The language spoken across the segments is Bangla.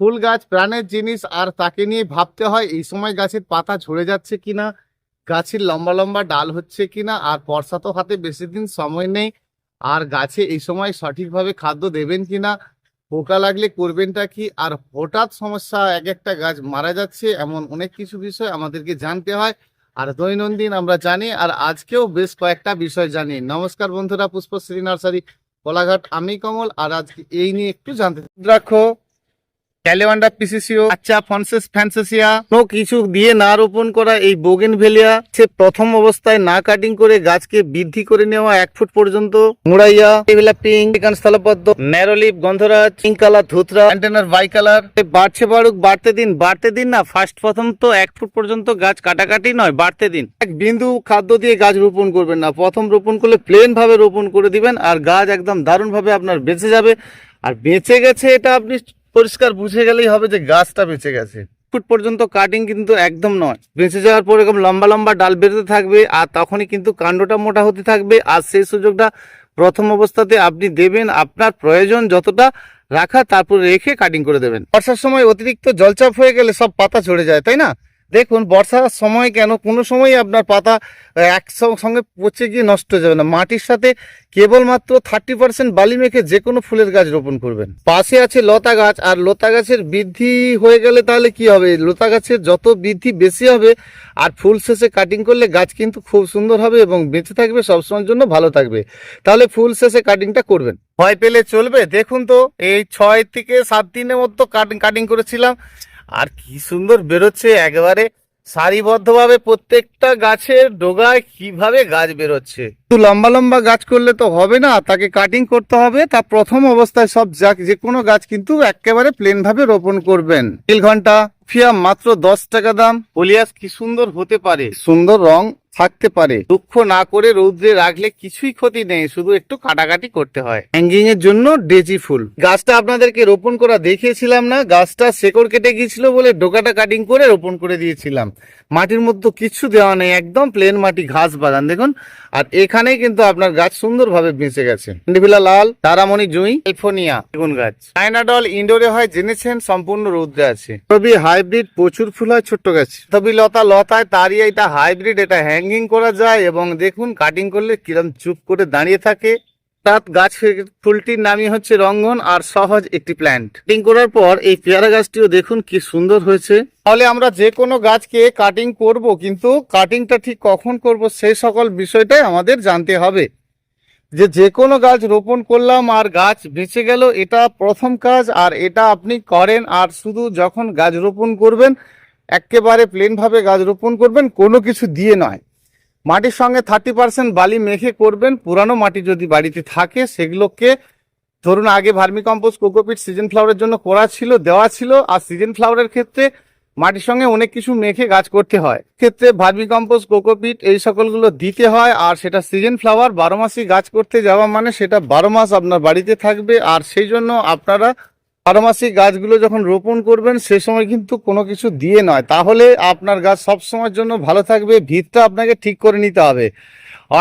ফুল গাছ, প্রাণের জিনিস, আর তাকে নিয়ে ভাবতে হয় এই সময় গাছের পাতা ঝরে যাচ্ছে কিনা, গাছের লম্বা লম্বা ডাল হচ্ছে কিনা, আর বর্ষা তো হাতে বেশি দিন সময় নেই, আর গাছে এই সময় সঠিকভাবে খাদ্য দেবেন কিনা, পোকা লাগলে করবেনটা কি, আর হঠাৎ সমস্যা, এক একটা গাছ মারা যাচ্ছে, এমন অনেক কিছু বিষয় আমাদেরকে জানতে হয়, আর দৈনন্দিন আমরা জানি, আর আজকেও বেশ কয়েকটা বিষয় জানি। নমস্কার বন্ধুরা পুষ্পশ্রী নার্সারি, কোলাঘাট, আমি কমল, আর আজকে এই নিয়ে একটু জানতে রাখো। ক্যালেওয়ান্ডা পিসিসিও আচ্ছা ফনসেস ফ্যান্সেসিয়া কোনো কিছু দিয়ে না রোপণ করা এই বোগেন ভেলিয়া সে প্রথম অবস্থায় না কাটিং করে গাছকে বৃদ্ধি করে নেওয়া এক ফুট পর্যন্ত। মুড়াইয়া ডেভেলপিং স্থলপদ্ম ন্যারোলিপ গন্ধরাজ পিঙ্ক কালার ধুতরা। অ্যান্টেনার বাই কালার বাড়ছে বাড়ুক বাড়তে দিন বাড়তে দিন না ফার্স্ট প্রথম তো এক ফুট পর্যন্ত গাছ কাটাকাটি নয় বাড়তে দিন। এক বিন্দু খাদ্য দিয়ে গাছ রোপণ করবেন না প্রথম রোপণ করলে প্লেন ভাবে রোপণ করে দিবেন আর গাছ একদম দারুণ ভাবে আপনার বেঁচে যাবে। আর বেঁচে গেছে এটা আপনি পরিষ্কার বুঝে গেলেই হবে যে গাছটা বেঁচে গেছে। ফুট পর্যন্ত কাটিং কিন্তু একদম নয়। বেঁচে যাওয়ার পর এরকম লম্বা লম্বা ডাল বেরোতে থাকবে আর তখনই কিন্তু কাণ্ডটা মোটা হতে থাকবে আর সেই সুযোগটা প্রথম অবস্থাতে আপনি দেবেন আপনার প্রয়োজন যতটা রাখা তারপর রেখে কাটিং করে দেবেন। বর্ষার সময় অতিরিক্ত জলচাপ হয়ে গেলে সব পাতা ঝরে যায় তাই না? দেখুন, বর্ষার সময় কেন? কোনো সময় আপনার পাতা এক সঙ্গে পচে গিয়ে নষ্ট হয়ে যাবে না। মাটির সাথে কেবলমাত্র থার্টি পার্সেন্ট বালি মেখে যে কোনো ফুলের গাছ রোপণ করবেন। পাশে আছে লতা গাছ, আর লতা গাছের বৃদ্ধি হয়ে গেলে তাহলে কি হবে? লতা গাছের যত বৃদ্ধি বেশি হবে, আর ফুল শেষে কাটিং করলে গাছ কিন্তু খুব সুন্দর হবে এবং বেঁচে থাকবে, সবসময়ের জন্য ভালো থাকবে। তাহলে ফুল শেষে কাটিংটা করবেন। ভয় পেলে চলবে? দেখুন তো, এই ছয় থেকে সাত দিনের মতো কাটিং কাটিং করেছিলাম। আর কি সুন্দর বেরোচ্ছে একেবারে সারিবদ্ধভাবে প্রত্যেকটা গাছের ডোগায় কীভাবে গাছ বেরোচ্ছে। একটু লম্বা লম্বা গাছ করলে তো হবে না তাকে কাটিং করতে হবে তা প্রথম অবস্থায় সব যা- যে কোনো গাছ কিন্তু একেবারে প্লেন ভাবে রোপণ করবেন। তিল ঘণ্টা ফিয়া মাত্র দশ টাকা দাম। পলিয়াস কি সুন্দর হতে পারে। সুন্দর রং থাকতে পারে। দুঃখ না করে রৌদ্রে রাখলে কিছুই ক্ষতি নেই, শুধু একটু কাটাকাটি করতে হয়। হ্যাঙ্গিং এর জন্য ডেজি ফুল। গাছটা আপনাদেরকে রোপণ করা দেখিয়েছিলাম না, গাছটা শেকড় কেটে গিয়েছিল বলে ডোকাটা কাটিং করে রোপণ করে দিয়েছিলাম। মাটির মধ্যে কিছু দেওয়া নেই, একদম প্লেন মাটি, ঘাস বাগান, দেখুন। আর এখানেই কিন্তু আপনার গাছ সুন্দরভাবে বেঁচে গেছে। ডিভিলা লাল, তারামণি জুই, এলফোনিয়া, বেগুন গাছ। চায়নাডল ইনডোরে হয় জেনেছেন, সম্পূর্ণ রৌদ্রে আছে। তবে হাইব্রিড প্রচুর ফুল হয়, ছোট্ট গাছ। তবে লতা লতায় তারই এটা হাইব্রিড, এটা হ্যাঙ্গিং করা যায় এবং দেখুন কাটিং করলে কিরম চুপ করে দাঁড়িয়ে থাকে। তাত গাছ ফুলটির নামই হচ্ছে রঙ্গন আর সহজ একটি প্ল্যান্ট কাটিং করার পর এই পেয়ারা গাছটিও দেখুন কি সুন্দর হয়েছে। তাহলে আমরা যে কোনো গাছকে কাটিং করব, কিন্তু কাটিংটা ঠিক কখন করব সেই সকল বিষয়টাই আমাদের জানতে হবে। যে যে কোনো গাছ রোপণ করলাম আর গাছ বেঁচে গেল, এটা প্রথম কাজ আর এটা আপনি করেন আর শুধু যখন গাছ রোপণ করবেন, একেবারে প্লেনভাবে গাছ রোপণ করবেন, কোনো কিছু দিয়ে নয়। মাটির সঙ্গে থার্টি পার্সেন্ট বালি মেখে করবেন। পুরানো মাটি যদি বাড়িতে থাকে, সেগুলোকে ধরুন আগে ভার্মি কম্পোস্ট কোকোপিট, সিজন ফ্লাওয়ারের জন্য করা ছিল, দেওয়া ছিল। আর সিজন ফ্লাওয়ারের ক্ষেত্রে মাটির সঙ্গে অনেক কিছু মেখে গাছ করতে হয়। ক্ষেত্রে ভার্মি কম্পোস্ট কোকোপিট এই সকলগুলো দিতে হয়। আর সেটা সিজন ফ্লাওয়ার, বারো মাসই গাছ করতে যাওয়া মানে সেটা বারো মাস আপনার বাড়িতে থাকবে। আর সেই জন্য আপনারা বারো মাসি গাছগুলো যখন রোপণ করবেন, সে সময় কিন্তু কোনো কিছু দিয়ে নয়। তাহলে আপনার গাছ সব সময়ের জন্য ভালো থাকবে, ভিতটা আপনাকে ঠিক করে নিতে হবে।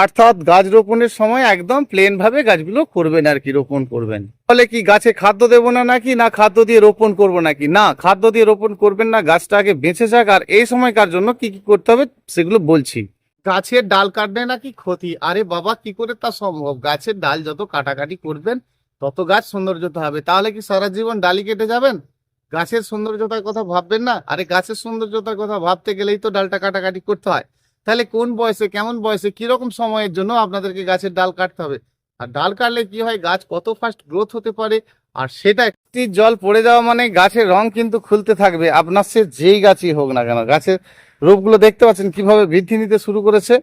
অর্থাৎ গাছ রোপণের সময় একদম প্লেন ভাবে গাছগুলো করবেন আর কি, রোপণ করবেন। ফলে কি গাছে খাদ্য দেবো না নাকি, না খাদ্য দিয়ে রোপণ করব নাকি? না, খাদ্য দিয়ে রোপণ করবেন না, গাছটা আগে বেঁচে যাক, আর এই সময়কার জন্য কি কি করতে হবে সেগুলো বলছি। গাছের ডাল কাটবে নাকি ক্ষতি? আরে বাবা, কি করে তা সম্ভব? গাছের ডাল যত কাটাকাটি করবেন তত গাছ সৌন্দর্যতা হবে। তাহলে কি সারা জীবন ডালি কেটে যাবেন? গাছের সৌন্দর্যতার কথা ভাববেন না? আরে গাছের সৌন্দর্যতার কথা ভাবতে গেলেই তো ডালটা কাটাকাটি করতে হয়। তাহলে কোন বয়সে, কেমন বয়সে, কীরকম সময়ের জন্য আপনাদেরকে গাছের ডাল কাটতে হবে? আর ডাল কাটলে কি হয়? গাছ কত ফাস্ট গ্রোথ হতে পারে? আর সেটা একটি জল পড়ে যাওয়া মানে গাছের রং কিন্তু খুলতে থাকবে। আপনার সে যেই গাছই হোক না কেন, গাছের রূপগুলো দেখতে পাচ্ছেন কীভাবে বৃদ্ধি নিতে শুরু করেছে।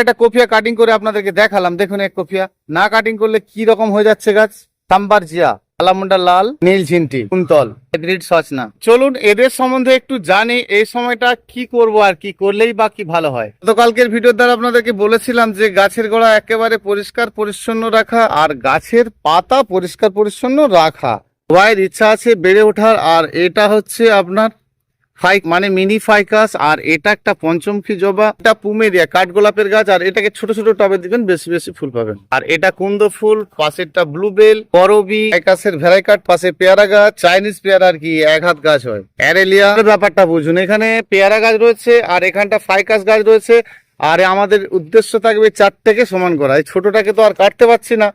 একটা কপিয়া কাটিং করে আপনাদেরকে দেখালাম। দেখুন এক কপিয়া না কাটিং করলে কি রকম হয়ে যাচ্ছে গাছ? সাম্বার জিয়া। আলামুন্ডা লাল, নীল ঝিন্টি কুন্তল। সচনা চলুন এদের সম্বন্ধে একটু জানি, এই সময়টা কি করব আর কি করলেই বা কি ভালো হয়। গতকালকের ভিডিওর দ্বারা আপনাদেরকে বলেছিলাম যে গাছের গোড়া একেবারে পরিষ্কার পরিচ্ছন্ন রাখা আর গাছের পাতা পরিষ্কার পরিচ্ছন্ন রাখা। সবাইয়ের ইচ্ছা আছে বেড়ে ওঠার, আর এটা হচ্ছে আপনার ফাইক মানে মিনি ফাইকাস, আর এটা একটা পঞ্চমুখী জবা। এটা পুমেরিয়া, কাঠগোলাপের গাছ, আর এটাকে ছোট ছোট টবে দিবেন, বেশি বেশি ফুল পাবেন। আর এটা কুন্দ ফুল, পাশেরটা ব্লুবেল করবি ফাইকাসের ভ্যারাইকাট পাশে পেয়ারা গাছ, চাইনিজ পেয়ারা আর কি, এক হাত গাছ হয়। অ্যারেলিয়া ব্যাপারটা বুঝুন, এখানে পেয়ারা গাছ রয়েছে, আর এখানটা ফাইকাস গাছ রয়েছে, আর আমাদের উদ্দেশ্য থাকবে চারটেকে সমান করা। এই ছোটটাকে তো আর কাটতে পারছি না,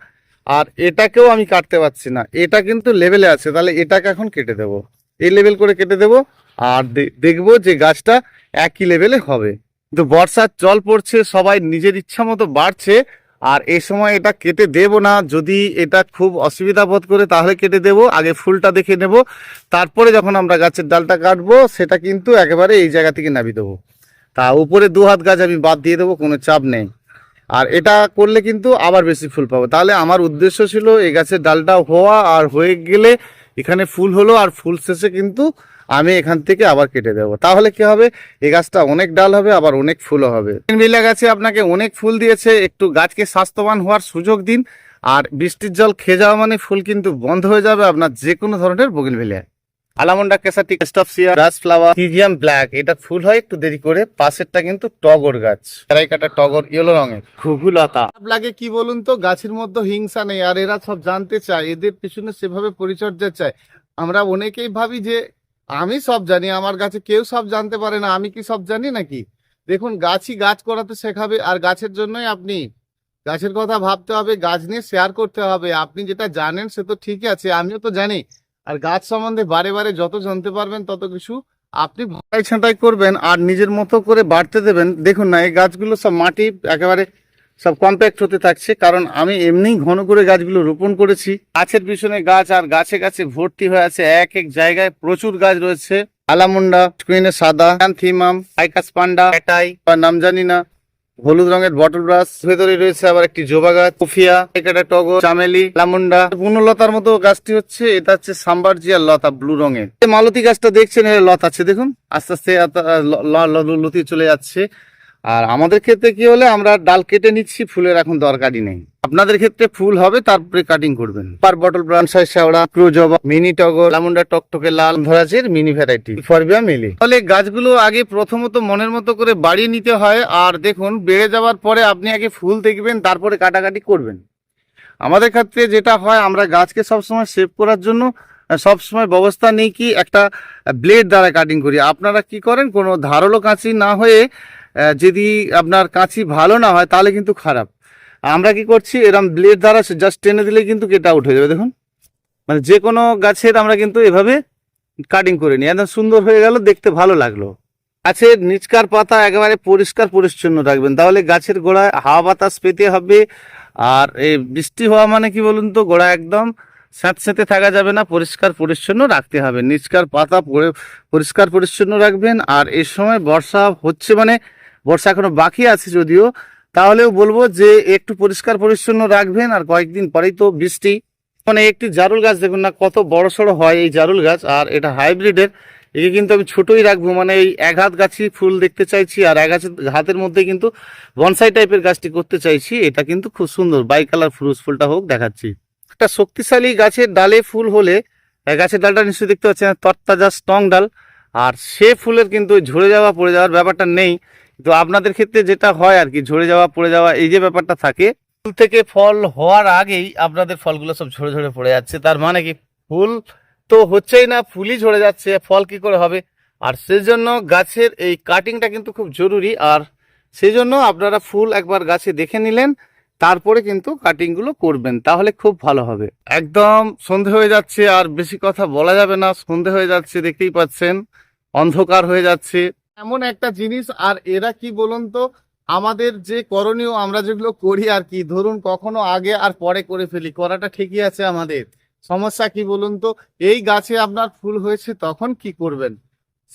আর এটাকেও আমি কাটতে পারছি না। এটা কিন্তু লেভেলে আছে, তাহলে এটাকে এখন কেটে দেবো। এই লেভেল করে কেটে দেবো। আর দেখব যে গাছটা একই লেভেলে হবে। কিন্তু বর্ষার জল পড়ছে, সবাই নিজের ইচ্ছা মতো বাড়ছে। আর এই সময় এটা কেটে দেব না। যদি এটা খুব অসুবিধা বোধ করে, তাহলে কেটে দেব। আগে ফুলটা দেখে নেব। তারপরে যখন আমরা গাছের ডালটা কাটবো, সেটা কিন্তু একেবারে এই জায়গা থেকে নামিয়ে দেবো। তা উপরে দু হাত গাছ আমি বাদ দিয়ে দেবো, কোনো চাপ নেই। আর এটা করলে কিন্তু আবার বেশি ফুল পাবো। তাহলে আমার উদ্দেশ্য ছিল এই গাছের ডালটা হওয়া। আর হয়ে গেলে এখানে ফুল হলো আর ফুল শেষে কিন্তু আমি এখান থেকে আবার কেটে দেবো। তাহলে কি হবে? এই গাছটা অনেক ডাল হবে, আবার অনেক ফুলও হবে। বিলা গাছে আপনাকে অনেক ফুল দিয়েছে। একটু গাছকে স্বাস্থ্যবান হওয়ার সুযোগ দিন। আর বৃষ্টির জল খেয়ে যাওয়া মানে ফুল কিন্তু বন্ধ হয়ে যাবে আপনার যে কোনো ধরনের বগিল ভিলিয়া আলামন্ডা কেসাটি স্টফসিয়া রাস ফ্লাওয়ার হিজিয়াম ব্ল্যাক। এটা ফুল হয় একটু দেরি করে পাশেরটা কিন্তু টগর গাছ। এরাই কাটা টগর ইয়েলো রঙের। ঘুঘুলতা। লাগে কি বলুন তো গাছের মধ্যে হিংসা নেই আর এরা সব জানতে চায় এদের পিছনে সেভাবে পরিচর্যা চায়। আমরা অনেকেই ভাবি যে আমি সব জানি আমার গাছে কেউ সব জানতে পারে না আমি কি সব জানি নাকি? দেখুন গাছই গাছ করাতে শেখাবে আর গাছের জন্যই আপনি গাছের কথা ভাবতে হবে গাছ নিয়ে শেয়ার করতে হবে। আপনি যেটা জানেন সে তো ঠিকই আছে আমিও তো জানি। আর গাছ সম্বন্ধে বারে বারে যত জানতে পারবেন তত কিছু আপনি ভাটাই ছাঁটাই করবেন আর নিজের মতো করে বাড়তে দেবেন। দেখুন না, এই গাছগুলো সব মাটি একেবারে সব কম্প্যাক্ট হতে থাকছে, কারণ আমি এমনি ঘন করে গাছগুলো রোপণ করেছি। গাছের পিছনে গাছ আর গাছে গাছে ভর্তি হয়ে আছে, এক এক জায়গায় প্রচুর গাছ রয়েছে। আলামুন্ডা সাদা, থিমাম, আইকাস পান্ডা, এটাই, বা নাম জানি না। হলুদ রঙের বটল ব্রাশ ভেতরে রয়েছে আবার একটি জোবা গাছ, কুফিয়া একটা টগর, চামেলি, লামুন্ডা। পুনলতার মতো গাছটি হচ্ছে, এটা হচ্ছে সাম্বারজিয়ার লতা ব্লু রঙের। মালতী গাছটা দেখছেন, এর লতা আছে, দেখুন। আস্তে আস্তে লতি চলে যাচ্ছে। আর আমাদের ক্ষেত্রে কি হলে, আমরা ডাল কেটে নিচ্ছি, ফুলের এখন দরকারই নেই। আপনাদের ক্ষেত্রে ফুল হবে, তারপরে কাটিং করবেন। পার বটল ব্রাঞ্চাই শেওড়া ক্রোজবা মিনি টগর লামুন্ডা টকটকে লাল, ধরাজের মিনি ভ্যারাইটি ফরবিয়া মিলি। তাহলে গাছগুলো আগে প্রথমত মনের মতো করে বাড়িয়ে নিতে হয়, আর দেখুন, বেড়ে যাওয়ার পরে আপনি আগে ফুল দেখবেন, তারপরে কাটাকাটি করবেন। আমাদের ক্ষেত্রে যেটা হয়, আমরা গাছকে সবসময় সেভ করার জন্য সবসময় ব্যবস্থা নেই কি, একটা ব্লেড দ্বারা কাটিং করি। আপনারা কি করেন, কোনো ধারালো কাঁচি না হয়ে যদি আপনার কাঁচি ভালো না হয়, তাহলে কিন্তু খারাপ। আমরা কি করছি এরকম ব্লেড দ্বারা জাস্ট টেনে দিলে কিন্তু কেটে আউট হয়ে যাবে, দেখুন। মানে যে কোনো গাছের আমরা কিন্তু এভাবে কাটিং করে নিই। একদম সুন্দর হয়ে গেল, দেখতে ভালো লাগল। গাছের নিচকার পাতা একেবারে পরিষ্কার পরিচ্ছন্ন রাখবেন, তাহলে গাছের গোড়ায় হাওয়া বাতাস পেতে হবে। আর এই বৃষ্টি হওয়া মানে কি বলুন তো, গোড়া একদম স্যাঁতস্যাঁতে থাকা যাবে না, পরিষ্কার পরিচ্ছন্ন রাখতে হবে। নিচকার পাতা পরিষ্কার পরিচ্ছন্ন রাখবেন। আর এই সময় বর্ষা হচ্ছে মানে বর্ষা এখনও বাকি আছে যদিও, তাহলেও বলব যে একটু পরিষ্কার পরিচ্ছন্ন রাখবেন, আর কয়েকদিন পরেই তো বৃষ্টি। মানে একটি জারুল গাছ, দেখুন না কত বড় সড়ো হয় এই জারুল গাছ, আর এটা হাইব্রিডের। একে কিন্তু আমি ছোটই রাখব মানে এই এক হাত গাছই ফুল দেখতে চাইছি, আর এক হাতের মধ্যে কিন্তু বনসাই টাইপের গাছটি করতে চাইছি। এটা কিন্তু খুব সুন্দর বাই কালার ফ্রুস ফুলটা হোক, দেখাচ্ছি। একটা শক্তিশালী গাছের ডালে ফুল হলে গাছের ডালটা নিশ্চয়ই দেখতে পাচ্ছেন, তরতাজা স্ট্রং ডাল, আর সে ফুলের কিন্তু ঝরে যাওয়া, পড়ে যাওয়ার ব্যাপারটা নেই। তো আপনাদের ক্ষেত্রে যেটা হয় আর কি, ঝরে যাওয়া, পড়ে যাওয়া, এই যে ব্যাপারটা থাকে, ফুল থেকে ফল হওয়ার আগেই আপনাদের ফলগুলো সব ঝরে ঝরে পড়ে যাচ্ছে। তার মানে কি, ফুল তো হচ্ছেই না, ফুলই ঝরে যাচ্ছে, ফল কি করে হবে? আর সেজন্য গাছের এই কাটিংটা কিন্তু খুব জরুরি। আর সেই জন্য আপনারা ফুল একবার গাছে দেখে নিলেন, তারপরে কিন্তু কাটিংগুলো করবেন, তাহলে খুব ভালো হবে। একদম সন্ধে হয়ে যাচ্ছে, আর বেশি কথা বলা যাবে না, সন্ধে হয়ে যাচ্ছে, দেখতেই পাচ্ছেন, অন্ধকার হয়ে যাচ্ছে। এমন একটা জিনিস, আর এরা কি বলুন তো, আমাদের যে করণীয় আমরা যেগুলো করি আর কি, ধরুন কখনো আগে আর পরে করে ফেলি, করাটা ঠিকই আছে আমাদের। সমস্যা কি বলুন তো, এই গাছে আপনার ফুল হয়েছে, তখন কি করবেন?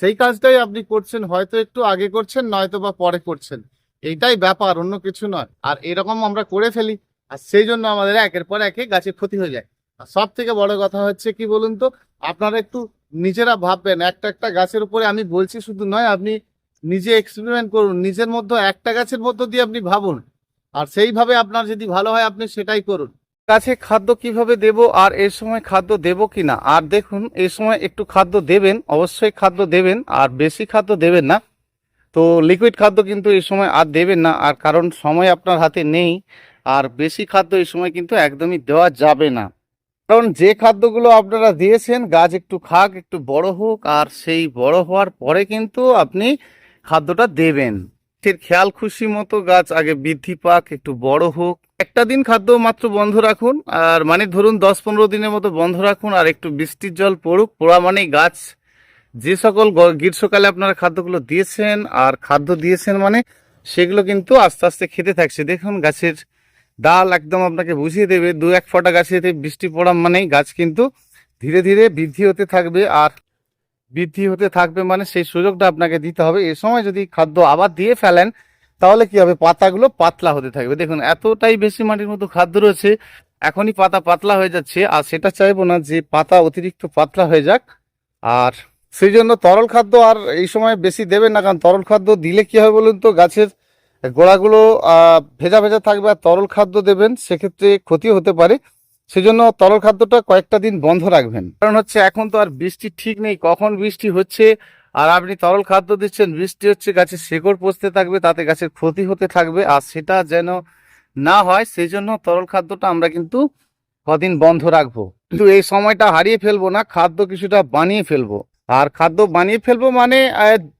সেই কাজটাই আপনি করছেন, হয়তো একটু আগে করছেন, নয়তো বা পরে করছেন। এইটাই ব্যাপার, অন্য কিছু নয়। আর এরকম আমরা করে ফেলি, আর সেই জন্য আমাদের একের পর একে গাছে ক্ষতি হয়ে যায়। আর সব থেকে বড় কথা হচ্ছে কি বলুন তো, আপনারা একটু নিজেরা ভাববেন, একটা একটা গাছের উপরে আমি বলছি শুধু নয়, আপনি নিজে এক্সপেরিমেন্ট করুন, নিজের মধ্যে একটা গাছের মধ্য দিয়ে আপনি ভাবুন। আর সেইভাবে আপনার যদি ভালো হয়, আপনি সেটাই করুন। গাছে খাদ্য কীভাবে দেব, আর এই সময় খাদ্য দেব কি না আর দেখুন এই সময় একটু খাদ্য দেবেন, অবশ্যই খাদ্য দেবেন, আর বেশি খাদ্য দেবেন না। তো লিকুইড খাদ্য কিন্তু এই সময় আর দেবেন না, আর কারণ সময় আপনার হাতে নেই, আর বেশি খাদ্য এই সময় কিন্তু একদমই দেওয়া যাবে না। কারণ যে খাদ্যগুলো আপনারা দিয়েছেন, গাছ একটু খাক, একটু বড় হোক, আর সেই বড় হওয়ার পরে কিন্তু আপনি খাদ্যটা দেবেন। এর খেয়াল খুশি মতো গাছ আগে বৃদ্ধি পাক, একটু বড় হোক। একটা দিন খাদ্য মাত্র বন্ধ রাখুন, আর মানে ধরুন দশ পনেরো দিনের মতো বন্ধ রাখুন, আর একটু বৃষ্টির জল পড়ুক। পড়া মানেই গাছ, যে সকল গ্রীষ্মকালে আপনারা খাদ্যগুলো দিয়েছেন, আর খাদ্য দিয়েছেন মানে সেগুলো কিন্তু আস্তে আস্তে খেতে থাকছে। দেখুন গাছের ডাল একদম আপনাকে বুঝিয়ে দেবে, দু এক ফোঁটা গাছেতে বৃষ্টি পড়া মানেই গাছ কিন্তু ধীরে ধীরে বৃদ্ধি হতে থাকবে আর বৃদ্ধি হতে থাকবে মানে সেই সুযোগটা আপনাকে দিতে হবে। এ সময় যদি খাদ্য আবার দিয়ে ফেলেন, তাহলে কি হবে? পাতাগুলো পাতলা হতে থাকবে। দেখুন, এতটাই বেশি মাটির মতো খাদ্য রয়েছে, এখনই পাতা পাতলা হয়ে যাচ্ছে আর সেটা চাইব না যে পাতা অতিরিক্ত পাতলা হয়ে যাক। আর সেই জন্য তরল খাদ্য আর এই সময় বেশি দেবেন না, কারণ তরল খাদ্য দিলে কি হবে বলুন তো? গাছের গোড়াগুলো ভেজা ভেজা থাকবে আর তরল খাদ্য দেবেন, সেক্ষেত্রে ক্ষতি হতে পারে। সেজন্য তরল খাদ্যটা কয়েকটা দিন বন্ধ রাখবেন। কারণ হচ্ছে এখন তো আর বৃষ্টি ঠিক নেই, কখন বৃষ্টি হচ্ছে? আর আপনি তরল খাদ্য দিচ্ছেন, বৃষ্টি হচ্ছে গাছের শেকড় পচতে থাকবে, তাতে গাছের ক্ষতি হতে থাকবে, আর সেটা যেন না হয় সেই জন্য তরল খাদ্যটা আমরা কিন্তু কদিন বন্ধ রাখব। কিন্তু এই সময়টা হারিয়ে ফেলব না, খাদ্য কিছুটা বানিয়ে ফেলব। আর খাদ্য বানিয়ে ফেলব মানে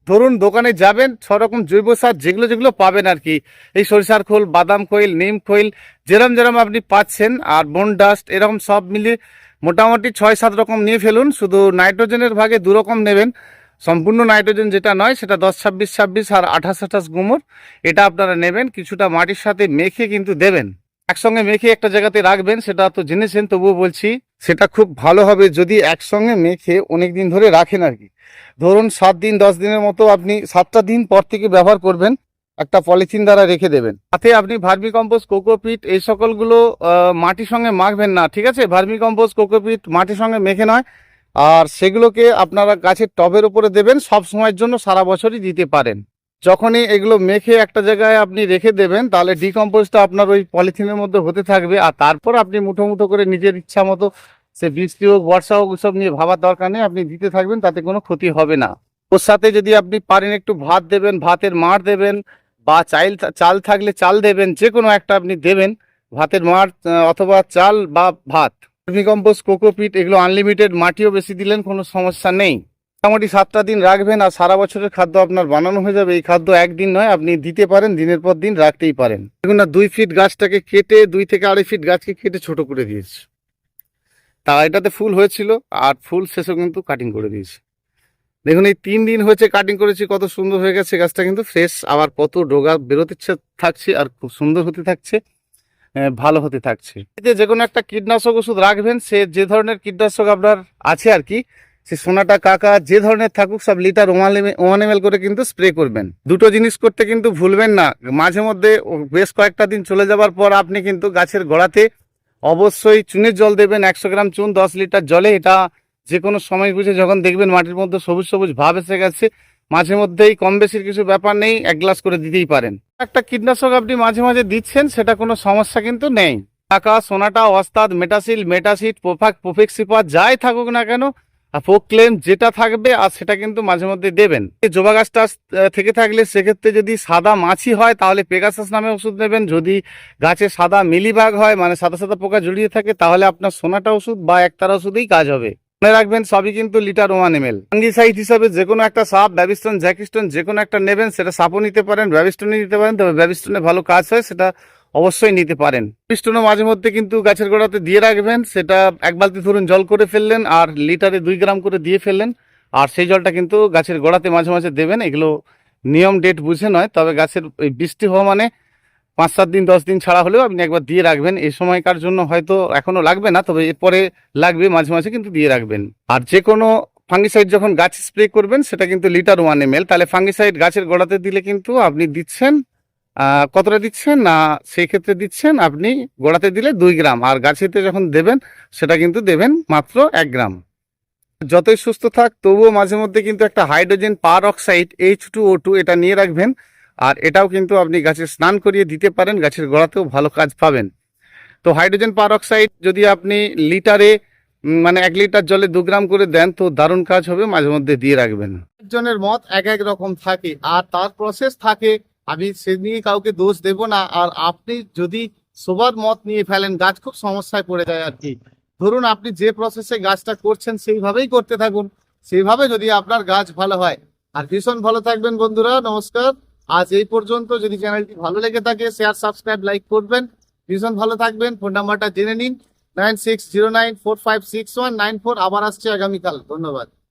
ধরুন দোকানে যাবেন ছ রকম জৈব সার যেগুলো যেগুলো পাবেন আর কি। এই সরিষার খোল, বাদাম খৈল, নিম খৈল, যেরম যেরম আপনি পাচ্ছেন আর বোন ডাস্ট এরকম সব মিলিয়ে মোটামুটি ছয় সাত রকম নিয়ে ফেলুন। শুধু নাইট্রোজেনের ভাগে দু রকম নেবেন। সম্পূর্ণ নাইট্রোজেন যেটা নয়, সেটা দশ ছাব্বিশ ছাব্বিশ আর আঠাশ আঠাশ গুমর এটা আপনারা নেবেন। কিছুটা মাটির সাথে মেখে কিন্তু দেবেন। একসঙ্গে মেখে একটা জায়গাতে রাখবেন, সেটা তো জেনেছেন, তবুও বলছি। সেটা খুব ভালো হবে যদি একসঙ্গে মেখে অনেক দিন ধরে রাখেন আর কি। ধরুন সাত দিন, দশ দিনের মতো আপনি সাতটা দিন পর থেকে ব্যবহার করবেন, একটা পলিথিন দ্বারা রেখে দেবেন। তাতে আপনি ভার্মি কম্পোস্ট কোকোপিট এই সকলগুলো মাটির সঙ্গে মাখবেন না, ঠিক আছে? ভার্মি কম্পোস্ট কোকোপিট মাটির সঙ্গে মেখে নয়। আর সেগুলোকে আপনারা গাছের টবের উপরে দেবেন, সব সময়ের জন্য সারা বছরই দিতে পারেন। যখনই এগুলো মেখে একটা জায়গায় আপনি রেখে দেবেন, তাহলে ডিকম্পোজটা আপনার ওই পলিথিনের মধ্যে হতে থাকবে। আর তারপর আপনি মুঠো মুঠো করে নিজের ইচ্ছা মতো সে বৃষ্টি হোক, বর্ষা হোক সব নিয়ে ভাবার দরকার নেই, আপনি দিতে থাকবেন, তাতে কোনো ক্ষতি হবে না। ওর সাথে যদি আপনি পারেন একটু ভাত দেবেন, ভাতের মার দেবেন বা চাইল, চাল থাকলে চাল দেবেন যে কোনো একটা আপনি দেবেন, ভাতের মার অথবা চাল বা ভাত। কম্পোস্ট কোকোপিট এগুলো আনলিমিটেড মাটিও বেশি দিলেন, কোনো সমস্যা নেই। মোটামুটি সাতটা দিন রাখবেন আর সারা বছরের খাদ্য আপনার বানানো হয়ে যাবে। এই খাদ্য একদিন নয়, আপনি দিতে পারেন, দিনের পর দিন রাখতেই পারেন। দেখুন না, দুই ফিট গাছটাকে কেটে, দুই থেকে আড়াই ফিট গাছকে কেটে ছোট করে দিয়েছে। তা এটাতে ফুল হয়েছিল, আর ফুল শেষে কিন্তু কাটিং করে দিয়েছে। দেখুন, এই তিন দিন হয়েছে কাটিং করেছি, কত সুন্দর হয়ে গেছে গাছটা কিন্তু ফ্রেশ আবার কত ডোগা বেরোতে থাকছে, আর খুব সুন্দর হতে থাকছে ভালো হতে থাকছে। যে কোনো একটা কীটনাশক ওষুধ রাখবেন, সে যে ধরনের কীটনাশক আপনার আছে আর কি সে সোনাটা কাকা যে ধরনের থাকুক সব লিটার ওয়ান এম করে কিন্তু স্প্রে করবেন। দুটো জিনিস করতে কিন্তু ভুলবেন না। মাঝে মধ্যে বেশ কয়েকটা দিন চলে যাবার পর আপনি কিন্তু গাছের গোড়াতে অবশ্যই চুনের জল দেবেন। একশো গ্রাম চুন, দশ লিটার জলে। এটা যে কোনো সময় বুঝে যখন দেখবেন মাটির মধ্যে সবুজ সবুজ ভাব এসে গেছে। মাঝে মধ্যেই কম বেশির কিছু ব্যাপার নেই, এক গ্লাস করে দিতেই পারেন। একটা কীটনাশক আপনি মাঝে মাঝে দিচ্ছেন, সেটা কোনো সমস্যা কিন্তু নেই। টাকা সোনাটা, অস্তাদ, মেটাসিল, মেটাসিট, পোফাক পোফিক সিপার যাই থাকুক না কেন পোক্লেম যেটা থাকবে আর সেটা কিন্তু মাঝে মধ্যে দেবেন। জবা গাছটা থেকে থাকলে সেক্ষেত্রে যদি সাদা মাছি হয়, তাহলে পেগাসাস নামে ওষুধ নেবেন। যদি গাছে সাদা মিলিবাগ হয় মানে সাদা সাদা পোকা জড়িয়ে থাকে, তাহলে আপনার সোনাটা ওষুধ বা একতারা ওষুধেই কাজ হবে। মনে রাখবেন, সবই কিন্তু litre one M L. Fungicide হিসাবে যে কোনো একটা সাপ, ব্যাবিস্টন, জ্যাকিস্টন যে কোনো একটা নেবেন, সেটা সাপও নিতে পারেন ব্যাবিস্টনে নিতে পারেন, তবে ব্যাবিস্টনে ভালো কাজ হয়, সেটা অবশ্যই নিতে পারেন। ব্যাবিস্টনও মাঝে মধ্যে কিন্তু গাছের গোড়াতে দিয়ে রাখবেন, সেটা এক বালতি ধরুন জল করে ফেললেন, আর লিটারে দুই গ্রাম করে দিয়ে ফেললেন, আর সেই জলটা কিন্তু গাছের গোড়াতে মাঝে মাঝে দেবেন, এগুলো নিয়ম, ডেট বুঝে নয়, তবে গাছের বৃষ্টি হওয়া মানে পাঁচ সাত দিন, দশ দিন ছাড়া হলেও আপনি একবার দিয়ে রাখবেন। এই সময়কার জন্য হয়তো এখনও লাগবে না, তবে এরপরে লাগবে, মাঝে মাঝে কিন্তু দিয়ে রাখবেন। আর যে কোনো ফাঙ্গিসাইড যখন গাছ স্প্রে করবেন, সেটা কিন্তু লিটার ওয়ান এম তাহলে ফাঙ্গিসাইড গাছের গোড়াতে দিলে কিন্তু আপনি দিচ্ছেন কতটা দিচ্ছেন? না, সেই ক্ষেত্রে দিচ্ছেন আপনি গোড়াতে দিলে দুই গ্রাম। আর গাছেতে যখন দেবেন, সেটা কিন্তু দেবেন মাত্র এক গ্রাম। যতই সুস্থ থাক, তবুও মাঝে মধ্যে কিন্তু একটা hydrogen peroxide H two O two এটা নিয়ে রাখবেন। আর এটাও কিন্তু আপনি গাছে স্নান করিয়ে দিতে পারেন, গাছের গোড়াতেও ভালো কাজ পাবেন। তো হাইড্রোজেন পারঅক্সাইড যদি আপনি লিটারে মানে এক লিটার জলে দু গ্রাম করে দেন, তো দারুণ কাজ হবে, মাঝে মধ্যে দিয়ে রাখবেন। একজনের মত এক এক রকম থাকে আর তার প্রসেস থাকে। আমি সে নিয়ে কাউকে দোষ দেব না আর আপনি যদি সবার মত নিয়ে ফেলেন, গাছ খুব সমস্যায় পড়ে যায় আর কি। ধরুন আপনি যে প্রসেসে গাছটা করছেন, সেইভাবেই করতে থাকুন। সেইভাবে যদি আপনার গাছ ভালো হয়। আর ভীষণ ভালো থাকবেন বন্ধুরা, নমস্কার। আজ এই পর্যন্ত। যদি চ্যানেলটি ভালো লেগে থাকে শেয়ার সাবস্ক্রাইব লাইক করবেন। ভীষণ ভালো থাকবেন। ফোন নাম্বারটা জেনে নিন। Nine six zero nine four five six one nine four আবার আসছে আগামীকাল। ধন্যবাদ।